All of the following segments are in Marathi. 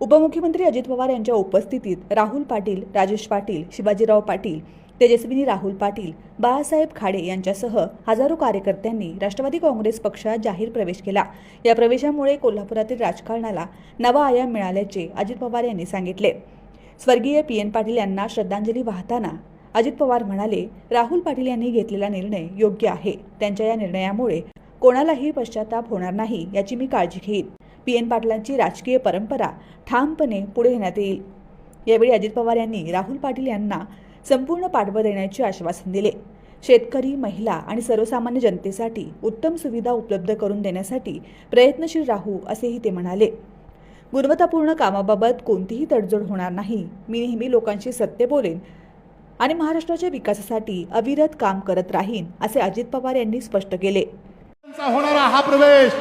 उपमुख्यमंत्री अजित पवार यांच्या उपस्थितीत राहुल पाटील राजेश पाटील शिवाजीराव पाटील तेजस्विनी राहुल पाटील बाळासाहेब खाडे यांच्यासह हजारो कार्यकर्त्यांनी राष्ट्रवादी काँग्रेस पक्षात जाहीर प्रवेश केला. या प्रवेशामुळे कोल्हापुरातील राजकारणाला नवा आयाम मिळाल्याचे अजित पवार यांनी सांगितले. स्वर्गीय पी एन पाटील यांना श्रद्धांजली वाहताना अजित पवार म्हणाले राहुल पाटील यांनी घेतलेला निर्णय योग्य आहे. त्यांच्या या निर्णयामुळे कोणालाही पश्चाताप होणार नाही याची मी काळजी घेईन. पी एन पाटलांची राजकीय परंपरा ठामपणे पुढे नेण्यात येईल. यावेळी अजित पवार यांनी राहुल पाटील यांना संपूर्ण पाठबळ देण्याचे आश्वासन दिले. शेतकरी महिला आणि सर्वसामान्य जनतेसाठी उत्तम सुविधा उपलब्ध करून देण्यासाठी प्रयत्नशील राहू असेही ते म्हणाले. गुणवत्तापूर्ण कामाबाबत कोणतीही तडजोड होणार नाही. मी नेहमी लोकांशी सत्य बोलेन आणि महाराष्ट्राच्या विकासासाठी अविरत काम करत राहीन असे अजित पवार यांनी स्पष्ट केले. होणारा हा प्रवेश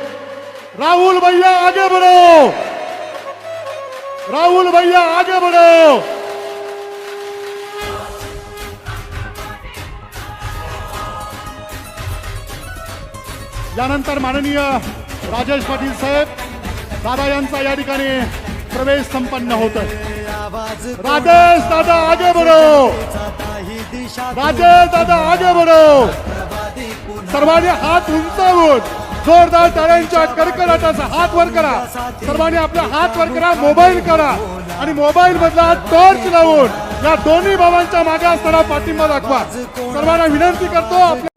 राहुल भैया आगे बढ़ो। राहुल भैया आगे बढ़ो। यानंतर माननीय राजेश पाटील साहेब दादा यांचा या ठिकाणी प्रवेश संपन्न होत राजेश दादा आगे बढ़ो। राजेश दादा आगे बढ़ो। सर्वांनी हात उंचावून। जोरदार टाळ्यांच्या कडकडाटाचा हात वर करा. सर्वांनी आपला हात वर करा मोबाईल करा. आणि मोबाईल मधला टॉर्च लावून या दोन्ही बाबांच्या मागे असताना पाठिंबा दाखवा. सर्वांना विनंती करतो आपल्या